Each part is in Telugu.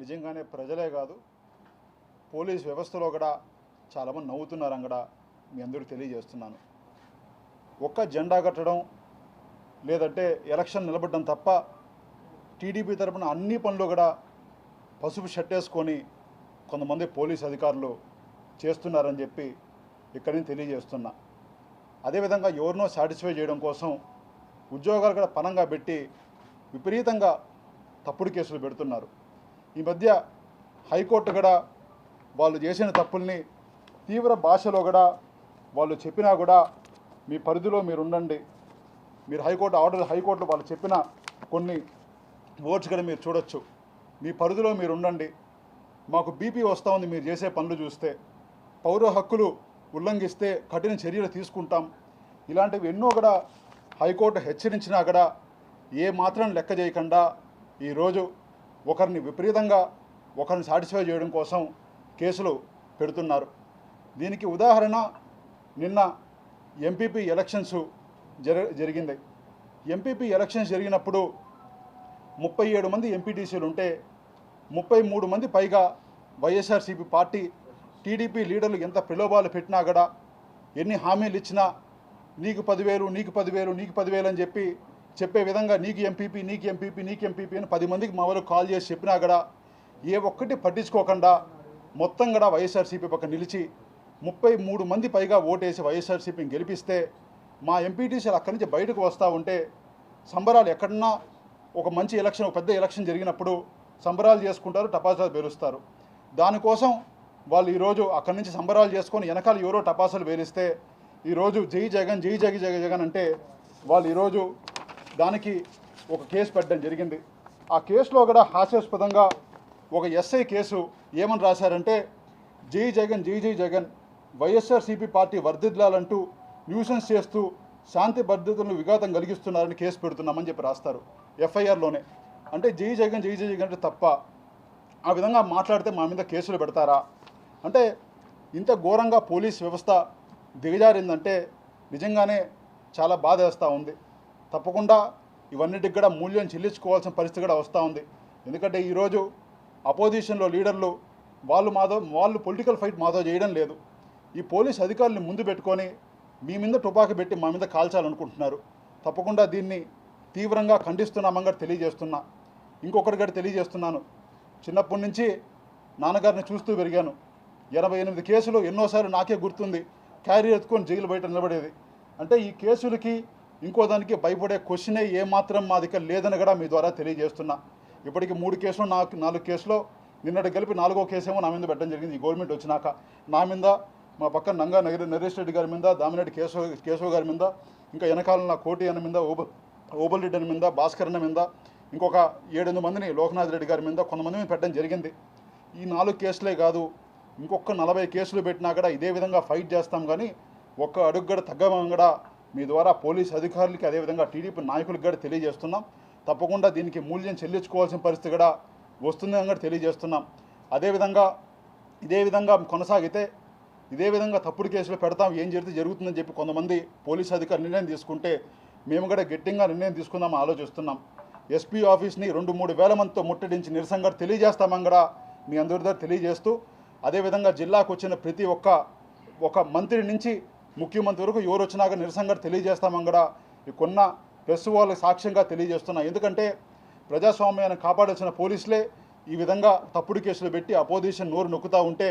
నిజంగానే ప్రజలే కాదు పోలీస్ వ్యవస్థలో కూడా చాలామంది నవ్వుతున్నారని కూడా మీ అందరికీ తెలియజేస్తున్నాను. ఒక్క జెండా కట్టడం లేదంటే ఎలక్షన్ నిలబడడం తప్ప టీడీపీ తరపున అన్ని పనులు కూడా పసుపు షర్ట్ వేసుకొని కొంతమంది పోలీస్ అధికారులు చేస్తున్నారని చెప్పి ఇక్కడి నుంచి తెలియజేస్తున్నా. అదేవిధంగా ఎవరినో సాటిస్ఫై చేయడం కోసం ఉద్యోగాలు కూడా పనంగా పెట్టి విపరీతంగా తప్పుడు కేసులు పెడుతున్నారు. ఈ మధ్య హైకోర్టు కూడా వాళ్ళు చేసిన తప్పుల్ని తీవ్ర భాషలో కూడా వాళ్ళు చెప్పినా కూడా మీ పరిధిలో మీరు ఉండండి. మీరు హైకోర్టు ఆర్డర్ హైకోర్టులో వాళ్ళు చెప్పిన కొన్ని ఓట్స్ కూడా మీరు చూడొచ్చు. మీ పరిధిలో మీరు ఉండండి. మాకు బీపీ వస్తూ ఉంది మీరు చేసే పనులు చూస్తే. పౌర హక్కులు ఉల్లంఘిస్తే కఠిన చర్యలు తీసుకుంటాం. ఇలాంటివి ఎన్నో కూడా హైకోర్టు హెచ్చరించినా కూడా ఏ మాత్రం లెక్క చేయకుండా ఈరోజు ఒకరిని విపరీతంగా ఒకరిని సాటిస్ఫై చేయడం కోసం కేసులు పెడుతున్నారు. దీనికి ఉదాహరణ నిన్న ఎంపీపీ ఎలక్షన్స్ జర జరిగింది. ఎంపీపీ ఎలక్షన్స్ జరిగినప్పుడు ముప్పై ఏడు మంది ఎంపీటీసీలు ఉంటే ముప్పై మూడు మంది పైగా వైఎస్ఆర్సీపీ పార్టీ టీడీపీ లీడర్లు ఎంత ప్రలోభాలు పెట్టినా కూడా ఎన్ని హామీలు ఇచ్చినా నీకు పదివేలు నీకు పదివేలు నీకు పదివేలు అని చెప్పి చెప్పే విధంగా నీకు ఎంపీపీ నీకు ఎంపీపీ నీకు ఎంపీపీ అని పది మందికి మా వాళ్ళు కాల్ చేసి చెప్పినా కూడా ఏ ఒక్కటి పట్టించుకోకుండా మొత్తం కూడా వైఎస్ఆర్సీపీ పక్క నిలిచి ముప్పై మూడు మంది పైగా ఓటేసి వైఎస్ఆర్సీపీని గెలిపిస్తే మా ఎంపీటీసీలు అక్కడి నుంచి బయటకు వస్తూ ఉంటే సంబరాలు ఎక్కడన్నా ఒక మంచి ఎలక్షన్ ఒక పెద్ద ఎలక్షన్ జరిగినప్పుడు సంబరాలు చేసుకుంటారు టపాసాలు పేరుస్తారు దానికోసం వాళ్ళు ఈరోజు అక్కడి నుంచి సంబరాలు చేసుకొని వెనకాల ఎవరో టపాసాలు పేలిస్తే ఈరోజు జై జగన్ జై జగ జగ జగన్ అంటే వాళ్ళు ఈరోజు దానికి ఒక కేసు పెట్టడం జరిగింది. ఆ కేసులో కూడా హాస్యాస్పదంగా ఒక ఎస్ఐ కేసు ఏమని రాశారంటే జై జగన్ జై జై జగన్ వైఎస్ఆర్సీపీ పార్టీ వర్ధిల్లాలంటూ న్యూసెన్స్ చేస్తూ శాంతి భద్రతలను విఘాతం కలిగిస్తున్నారని కేసు పెడుతున్నామని చెప్పి రాస్తారు ఎఫ్ఐఆర్లోనే. అంటే జై జగన్ జై జై జగన్ అంటే తప్ప ఆ విధంగా మాట్లాడితే మా మీద కేసులు పెడతారా? అంటే ఇంత ఘోరంగా పోలీస్ వ్యవస్థ దిగజారిందంటే నిజంగానే చాలా బాధ వేస్తూ ఉంది. తప్పకుండా ఇవన్నిటికి కూడా మూల్యం చెల్లించుకోవాల్సిన పరిస్థితి కూడా వస్తూ ఉంది. ఎందుకంటే ఈరోజు అపోజిషన్లో లీడర్లు వాళ్ళు మాతో వాళ్ళు పొలిటికల్ ఫైట్ మాతో చేయడం లేదు. ఈ పోలీస్ అధికారులను ముందు పెట్టుకొని మీ మీద టుపాకి పెట్టి మా మీద కాల్చాలనుకుంటున్నారు. తప్పకుండా దీన్ని తీవ్రంగా ఖండిస్తున్నామని తెలియజేస్తున్నా. ఇంకొకటి కూడా తెలియజేస్తున్నాను. చిన్నప్పటి నుంచి నాన్నగారిని చూస్తూ పెరిగాను. ఎనభై ఎనిమిది కేసులు ఎన్నోసార్లు నాకే గుర్తుంది. క్యారీ ఎత్తుకొని జైలు బయట నిలబడేది. అంటే ఈ కేసులకి ఇంకో దానికి భయపడే క్వశ్చనే ఏమాత్రం మా దగ్గర లేదని కూడా మీ ద్వారా తెలియజేస్తున్నా. ఇప్పటికి మూడు కేసులు నాకు నాలుగు కేసులో నిన్నటి కలిపి నాలుగో కేసేమో నా మీద పెట్టడం జరిగింది. ఈ గవర్నమెంట్ వచ్చినాక నా మీద మా పక్కన నంగా నగర నరేష్ రెడ్డి గారి మీద దామిరెడ్డి కేశవ కేశవ గారి మీద ఇంకా వెనకాల నా కోటి అన్న మీద ఓబ ఓబల్ రెడ్డి అని మీద భాస్కర్ అన్న మీద ఇంకొక ఏడెనిమిది మందిని లోకనాథ్ రెడ్డి గారి మీద కొంతమంది మీద పెట్టడం జరిగింది. ఈ నాలుగు కేసులే కాదు ఇంకొక నలభై కేసులు పెట్టినా కూడా ఇదే విధంగా ఫైట్ చేస్తాం కానీ ఒక్క అడుగు కూడా తగ్గమని కూడా మీ ద్వారా పోలీస్ అధికారులకి అదేవిధంగా టీడీపీ నాయకులకు కూడా తెలియజేస్తున్నాం. తప్పకుండా దీనికి మూల్యం చెల్లించుకోవాల్సిన పరిస్థితి కూడా వస్తుందని కూడా తెలియజేస్తున్నాం. అదేవిధంగా ఇదే విధంగా కొనసాగితే ఇదే విధంగా తప్పుడు కేసులు పెడతాం ఏం జరిగితే జరుగుతుందని చెప్పి కొంతమంది పోలీస్ అధికారులు నిర్ణయం తీసుకుంటే మేము కూడా గట్టిగా నిర్ణయం తీసుకుందాం ఆలోచిస్తున్నాం. ఎస్పీ ఆఫీస్ని రెండు మూడు వేల మందితో ముట్టడించి నిరసనగా తెలియజేస్తామని కూడా మీ అందరి దగ్గర తెలియజేస్తూ అదేవిధంగా జిల్లాకు వచ్చిన ప్రతి ఒక్క ఒక మంత్రి నుంచి ముఖ్యమంత్రి వరకు ఎవరు వచ్చినాక నిరసనగా తెలియజేస్తామని కూడా ఈ కొన్న ప్రెస్ వాళ్ళకి సాక్ష్యంగా తెలియజేస్తున్నా. ఎందుకంటే ప్రజాస్వామ్యాన్ని కాపాడాల్సిన పోలీసులే ఈ విధంగా తప్పుడు కేసులు పెట్టి అపోజిషన్ నోరు నొక్కుతూ ఉంటే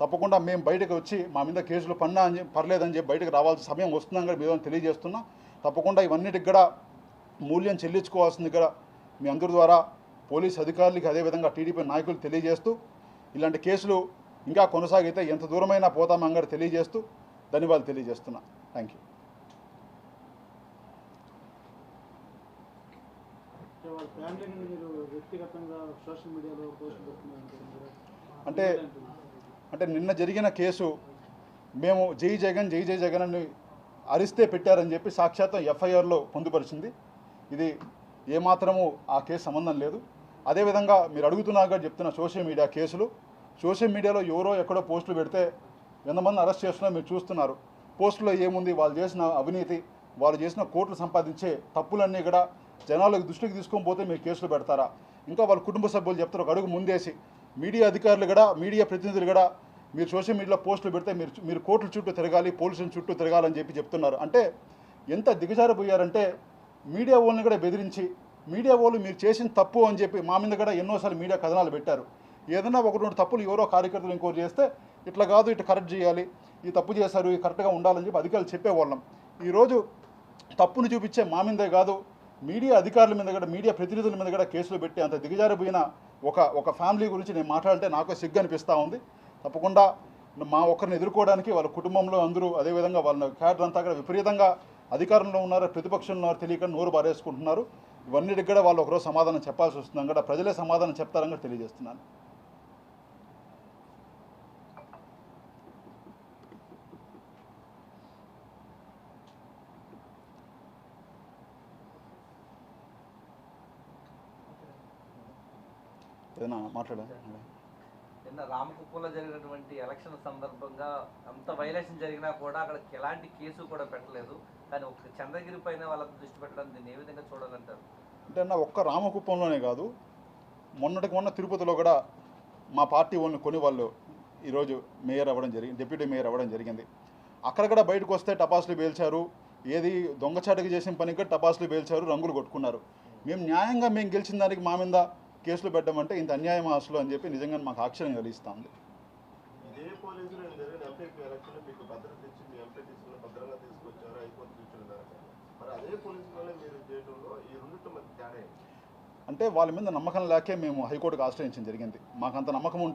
తప్పకుండా మేము బయటకు వచ్చి మా మీద కేసులు పన్నా అని పర్లేదని చెప్పి బయటకు రావాల్సిన సమయం వస్తుందని కూడా మేము తెలియజేస్తున్నా. తప్పకుండా ఇవన్నిటికి కూడా మూల్యం చెల్లించుకోవాల్సింది కూడా మీ అందరి ద్వారా పోలీస్ అధికారులకి అదేవిధంగా టీడీపీ నాయకులు తెలియజేస్తూ ఇలాంటి కేసులు ఇంకా కొనసాగితే ఎంత దూరమైనా పోతామని కూడా తెలియజేస్తూ ధన్యవాదాలు తెలియజేస్తున్నా. థ్యాంక్ యూ అంటే అంటే నిన్న జరిగిన కేసు మేము జై జగన్ జై జై జగన్ అని అరిస్తే పెట్టారని చెప్పి సాక్షాత్తం ఎఫ్ఐఆర్లో పొందుపరిచింది. ఇది ఏమాత్రము ఆ కేసు సంబంధం లేదు. అదేవిధంగా మీరు అడుగుతున్నాగా చెప్తున్న సోషల్ మీడియా కేసులు. సోషల్ మీడియాలో ఎవరో ఎక్కడో పోస్టులు పెడితే ఎంతమంది అరెస్ట్ చేస్తున్నా మీరు చూస్తున్నారు. పోస్టులో ఏముంది? వాళ్ళు చేసిన అవినీతి వాళ్ళు చేసిన కోట్లు సంపాదించే తప్పులన్నీ కూడా జనాలకు దృష్టికి తీసుకొని పోతే మీరు కేసులు పెడతారా? ఇంకా వాళ్ళ కుటుంబ సభ్యులు చెప్తారు ఒక అడుగు ముందేసి. మీడియా అధికారులు కూడా మీడియా ప్రతినిధులు కూడా మీరు సోషల్ మీడియాలో పోస్టులు పెడితే మీరు మీరు కోర్టుల చుట్టూ తిరగాలి పోలీసుల చుట్టూ తిరగాలని చెప్పి చెప్తున్నారు. అంటే ఎంత దిగజారిపోయారంటే మీడియా వాళ్ళని కూడా బెదిరించి మీడియా వాళ్ళు మీరు చేసిన తప్పు అని చెప్పి మా మీద కూడా ఎన్నోసార్లు మీడియా కథనాలు పెట్టారు. ఏదైనా ఒక రెండు తప్పులు ఎవరో కార్యకర్తలు ఇంకోటి చేస్తే ఇట్లా కాదు ఇట్లా కరెక్ట్ చేయాలి. ఈ తప్పు చేశారు ఈ కరెక్ట్గా ఉండాలని చెప్పి అధికారులు చెప్పేవాళ్ళం. ఈరోజు తప్పును చూపించే మా మీదే కాదు మీడియా అధికారుల మీద కూడా మీడియా ప్రతినిధుల మీద కూడా కేసులు పెట్టి అంత దిగజారిపోయిన ఒక ఒక ఫ్యామిలీ గురించి నేను మాట్లాడితే నాకు సిగ్గు అనిపిస్తూ ఉంది. తప్పకుండా మా ఒక్కరిని ఎదుర్కోవడానికి వాళ్ళ కుటుంబంలో అందరూ అదేవిధంగా వాళ్ళ క్యాడర్ అంతా కూడా విపరీతంగా అధికారంలో ఉన్నారు ప్రతిపక్షంలో ఉన్నారు తెలియక నోరు బారేసుకుంటున్నారు. ఇవన్నిటికి కూడా వాళ్ళు ఒకరోజు సమాధానం చెప్పాల్సి వస్తుందని కూడా ప్రజలే సమాధానం చెప్తారని కూడా తెలియజేస్తున్నాను. ఏదైనా మాట్లాడా. నిన్న రామకుప్పంలో జరిగినటువంటి ఎలక్షన్ సందర్భంగా అంత వైలేషన్ జరిగినా కూడా అక్కడ ఎలాంటి కేసు కూడా పెట్టలేదు. కానీ ఒక చంద్రగిరి పైన వాళ్ళ దృష్టి పెట్టడం దీన్ని ఏ విధంగా చూడాలంటారు? అంటే అన్న ఒక్క రామకుప్పంలోనే కాదు మొన్నటికి మొన్న తిరుపతిలో కూడా మా పార్టీ వాళ్ళని కొని వాళ్ళు ఈరోజు మేయర్ అవ్వడం జరిగింది డిప్యూటీ మేయర్ అవ్వడం జరిగింది. అక్కడ కూడా బయటకు వస్తే టపాసులు పేల్చారు. ఏది దొంగచాటుగా చేసిన పనికి కూడా టపాసులు పేల్చారు రంగులు కొట్టుకున్నారు. మేము న్యాయంగా మేము గెలిచిన దానికి మా మీద కేసులు పెట్టమంటే ఇంత అన్యాయం అసలు అని చెప్పి నిజంగా మాకు ఆశ్చర్యం కలిగిస్తూ ఉంది ఇదే పోలీసులు నేను జరిగిన ఎంపీపీ ఎలక్షన్లో మీకు భద్రత ఇచ్చి మీ ఎంపీటీసీలో భద్రంగా తీసుకొచ్చారు. హైకోర్టు కూర్చున్నారు. మరి అదే పోలీసులనే మీరు చేయడంలో ఈ రెండింటి మధ్య తేడా ఏంటి? అంటే వాళ్ళ మీద నమ్మకం లేకే మేము హైకోర్టుకు ఆశ్రయించడం జరిగింది. మాకు అంత నమ్మకం ఉంటే